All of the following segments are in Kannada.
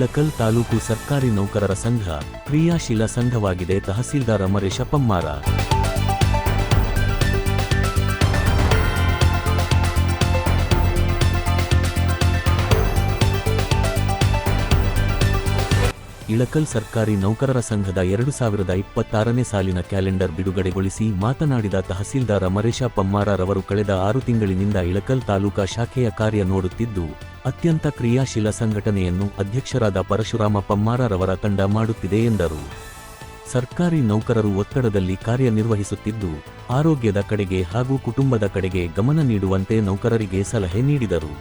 ಇಳಕಲ್ ತಾಲೂಕು ಸರ್ಕಾರಿ ನೌಕರರ ಸಂಘ ಕ್ರಿಯಾಶೀಲ ಸಂಘವಾಗಿದೆ ತಹಸೀಲ್ದಾರ್ ಅಮರೇಶ ಇಳಕಲ್ ಸರ್ಕಾರಿ ನೌಕರರ ಸಂಘದ ಎರಡು ಸಾವಿರದ ಇಪ್ಪತ್ತಾರನೇ ಸಾಲಿನ ಕ್ಯಾಲೆಂಡರ್ ಬಿಡುಗಡೆಗೊಳಿಸಿ ಮಾತನಾಡಿದ ತಹಸೀಲ್ದಾರ್ ಮರೇಶ ಪಮ್ಮಾರರವರು ಕಳೆದ ಆರು ತಿಂಗಳಿನಿಂದ ಇಳಕಲ್ ತಾಲೂಕಾ ಶಾಖೆಯ ಕಾರ್ಯ ನೋಡುತ್ತಿದ್ದು, ಅತ್ಯಂತ ಕ್ರಿಯಾಶೀಲ ಸಂಘಟನೆಯನ್ನು ಅಧ್ಯಕ್ಷರಾದ ಪರಶುರಾಮ ಪಮ್ಮಾರರವರ ತಂಡ ಮಾಡುತ್ತಿದೆ ಎಂದರು. ಸರ್ಕಾರಿ ನೌಕರರು ಒತ್ತಡದಲ್ಲಿ ಕಾರ್ಯನಿರ್ವಹಿಸುತ್ತಿದ್ದು, ಆರೋಗ್ಯದ ಕಡೆಗೆ ಹಾಗೂ ಕುಟುಂಬದ ಕಡೆಗೆ ಗಮನ ನೀಡುವಂತೆ ನೌಕರರಿಗೆ ಸಲಹೆ ನೀಡಿದರು.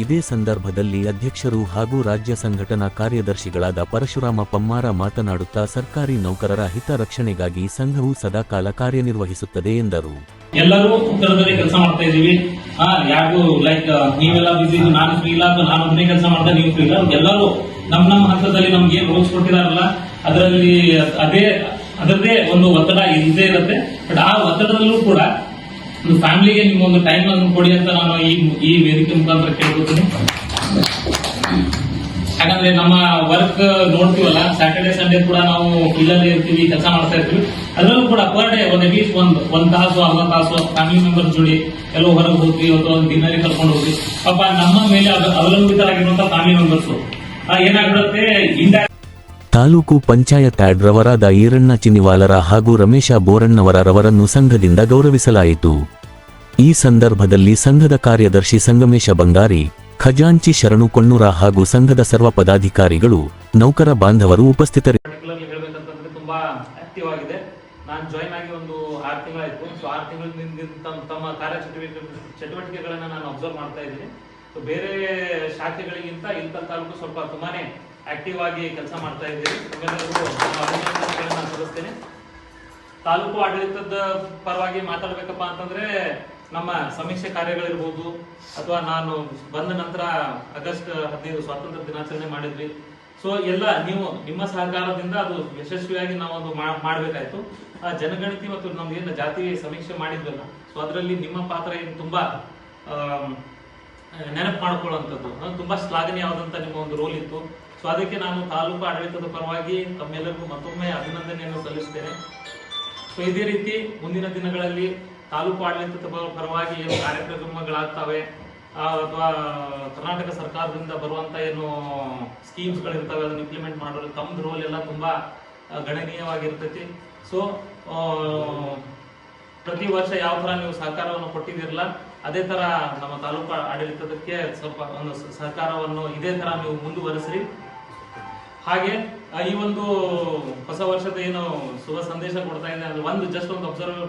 ಇದೇ ಸಂದರ್ಭದಲ್ಲಿ ಅಧ್ಯಕ್ಷರು ಹಾಗೂ ರಾಜ್ಯ ಸಂಘಟನಾ ಕಾರ್ಯದರ್ಶಿಗಳಾದ ಪರಶುರಾಮ ಪಮ್ಮಾರ ಮಾತನಾಡುತ್ತಾ ಸರ್ಕಾರಿ ನೌಕರರ ಹಿತರಕ್ಷಣೆಗಾಗಿ ಸಂಘವು ಸದಾಕಾಲ ಕಾರ್ಯನಿರ್ವಹಿಸುತ್ತದೆ ಎಂದರು. ಎಲ್ಲರೂ ಉತ್ತರದಲ್ಲಿ ಕೆಲಸ ಮಾಡ್ತಾ ಇದೀವಿ ಹಾ ಯಾರಿಗೂ ಲೈಕ್ ನೀವೆಲ್ಲ ಬಿಸಿ ನಾನು ಫ್ರೀ ಇಲ್ಲ ಅಥವಾ ನಾನು ಒಬ್ಬನೇ ಕೆಲಸ ಮಾಡ್ತಾ ನೀವು ಫ್ರೀ ಇಲ್ಲ. ಎಲ್ಲರೂ ನಮ್ಮ ನಮ್ಮ ಹಂತದಲ್ಲಿ ನಮ್ಗೆ ಏನ್ ರೂಲ್ಸ್ ಕೊಟ್ಟಿದಾರಲ್ಲ, ಅದರಲ್ಲಿ ಅದೇ ಅದರದೇ ಒಂದು ಒತ್ತಡ ಇದ್ದೇ ಇರುತ್ತೆ. ಬಟ್ ಆ ಒತ್ತಡದಲ್ಲೂ ಕೂಡ ಒಂದು ಫ್ಯಾಮಿಲಿಗೆ ನಿಮ್ಮ ಒಂದು ಟೈಮ್ ಅನ್ನು ಕೊಡಿ ಅಂತ ನಾನು ಈ ಈ ವೇದಿಕೆ ಮುಖಾಂತರ ಕೇಳ್ಕೊತೀನಿ. ಯಾಕಂದ್ರೆ ನಮ್ಮ ವರ್ಕ್ ನೋಡ್ತೀವಲ್ಲ ಸ್ಯಾಟರ್ಡೆ ಸಂಡೇ ಕೂಡ ನಾವು ಇಲ್ಲದೆ ಇರ್ತೀವಿ, ಕೆಲಸ ಮಾಡ್ತಾ ಇರ್ತೀವಿ. ಅದರಲ್ಲೂ ಕೂಡ ಪರ್ ಡೇ ಒಂದು ಅಟ್ಲೀಸ್ಟ್ ಒಂದ್ ಒಂದ್ ತಾಸು, ಅರ್ಧ ತಾಸು ಫ್ಯಾಮಿಲಿ ಮೆಂಬರ್ ಜೋಡಿ ಎಲ್ಲೋ ಹೊರಗೆ ಹೋಗ್ತೀವಿ, ಅಥವಾ ಒಂದು ಡಿನ್ನರ್ ಕರ್ಕೊಂಡು ಹೋಗ್ತೀವಿ. ಪಾಪ ನಮ್ಮ ಮೇಲೆ ಅವಲಂಬಿತರಾಗಿರುವಂತಹ ಅವಲಂಬಿತರಾಗಿರುವಂತ ಫ್ಯಾಮಿಲಿ ಮೆಂಬರ್ಸ್ ಏನಾಗ್ಬಿಡುತ್ತೆ? ಇಂಡೈರೆಕ್ಟ್ ತಾಲೂಕು ಪಂಚಾಯತ್ ಆಡ್ ರವರಾದ ಈರಣ್ಣ ಚಿನಿವಾಲರ ಹಾಗೂ ರಮೇಶ ಬೋರಣ್ಣವರ ರವರನ್ನು ಸಂಘದಿಂದ ಗೌರವಿಸಲಾಯಿತು. ಈ ಸಂದರ್ಭದಲ್ಲಿ ಸಂಘದ ಕಾರ್ಯದರ್ಶಿ ಸಂಗಮೇಶ ಬಂಗಾರಿ, ಖಜಾಂಚಿ ಶರಣು ಕೊಣ್ಣೂರ ಹಾಗೂ ಸಂಘದ ಸರ್ವ ಪದಾಧಿಕಾರಿಗಳು, ನೌಕರ ಬಾಂಧವರು ಉಪಸ್ಥಿತರಿದ್ದರು ನಾನು ಜಾಯ್ನ್ ಆಗಿ ಒಂದು ಆರು ತಿಂಗಳಾಯಿತು. ಸೊ ಆರು ತಿಂಗಳಿಂದ ತಮ್ಮ ಕಾರ್ಯ ಚಟುವಟಿಕೆ ನಾನು ಅಬ್ಸರ್ವ್ ಮಾಡ್ತಾ ಇದ್ದೀನಿ. ಸೊ ಬೇರೆ ಶಾಖೆಗಳಿಗಿಂತ ಇಂಥ ತಾಲೂಕು ಸ್ವಲ್ಪ ತುಂಬಾನೇ ಆಕ್ಟಿವ್ ಆಗಿ ಕೆಲಸ ಮಾಡ್ತಾ ಇದ್ದೀವಿ ಸಲ್ಲಿಸ್ತೇನೆ ತಾಲೂಕು ಆಡಳಿತದ ಪರವಾಗಿ ಮಾತಾಡ್ಬೇಕಪ್ಪ ಅಂತಂದ್ರೆ ನಮ್ಮ ಸಮೀಕ್ಷೆ ಕಾರ್ಯಗಳಿರ್ಬೋದು, ಅಥವಾ ನಾನು ಬಂದ ನಂತರ ಆಗಸ್ಟ್ ಹದಿನೈದು ಸ್ವಾತಂತ್ರ್ಯ ದಿನಾಚರಣೆ ಮಾಡಿದ್ವಿ. ಸೊ ಎಲ್ಲ ನೀವು ನಿಮ್ಮ ಸಹಕಾರದಿಂದ ಅದು ಯಶಸ್ವಿಯಾಗಿ ನಾವು ಒಂದು ಮಾ- ಮಾಡ್ಬೇಕಾಯ್ತು. ಆ ಜನಗಣತಿ ಮತ್ತು ನಮ್ಗೇನು ಜಾತಿ ಸಮೀಕ್ಷೆ ಮಾಡಿದ್ವಲ್ಲ, ಸೊ ಅದರಲ್ಲಿ ನಿಮ್ಮ ಪಾತ್ರ ಏನು ತುಂಬಾ ನೆನಪು ಮಾಡ್ಕೊಳ್ಳುವಂಥದ್ದು. ತುಂಬ ಶ್ಲಾಘನೀಯವಾದಂಥ ನಿಮ್ಮ ಒಂದು ರೋಲ್ ಇತ್ತು. ಸೊ ಅದಕ್ಕೆ ನಾನು ತಾಲೂಕು ಆಡಳಿತದ ಪರವಾಗಿ ತಮ್ಮೆಲ್ಲರಿಗೂ ಮತ್ತೊಮ್ಮೆ ಅಭಿನಂದನೆಯನ್ನು ಸಲ್ಲಿಸ್ತೇನೆ. ಸೊ ಇದೇ ರೀತಿ ಮುಂದಿನ ದಿನಗಳಲ್ಲಿ ತಾಲೂಕು ಆಡಳಿತದ ಪರವಾಗಿ ಏನು ಕಾರ್ಯಕ್ರಮಗಳಾಗ್ತವೆ ಅಥವಾ ಕರ್ನಾಟಕ ಸರ್ಕಾರದಿಂದ ಬರುವಂತ ಏನು ಸ್ಕೀಮ್ಸ್ ಅದನ್ನು ಇಂಪ್ಲಿಮೆಂಟ್ ಮಾಡೋದು ತಮ್ಮದು ರೋಲ್ ಎಲ್ಲ ತುಂಬಾ ಗಣನೀಯವಾಗಿರ್ತೈತಿ. ಸೊ ಪ್ರತಿ ವರ್ಷ ಯಾವ ಥರ ನೀವು ಸಹಕಾರವನ್ನು ಕೊಟ್ಟಿದಿರಲ್ಲ ಅದೇ ತರ ನಮ್ಮ ತಾಲೂಕು ಆಡಳಿತದಕ್ಕೆ ಸ್ವಲ್ಪ ಒಂದು ಸಹಕಾರವನ್ನು ಇದೇ ತರ ನೀವು ಮುಂದುವರೆಸ್ರಿ. ಹಾಗೆ ಈ ಒಂದು ಹೊಸ ವರ್ಷದ ಏನು ಶುಭ ಸಂದೇಶ ಕೊಡ್ತಾ ಇದೆ ಅದು ಒಂದು ಜಸ್ಟ್ ಒಂದು ಅಬ್ಸರ್ವ್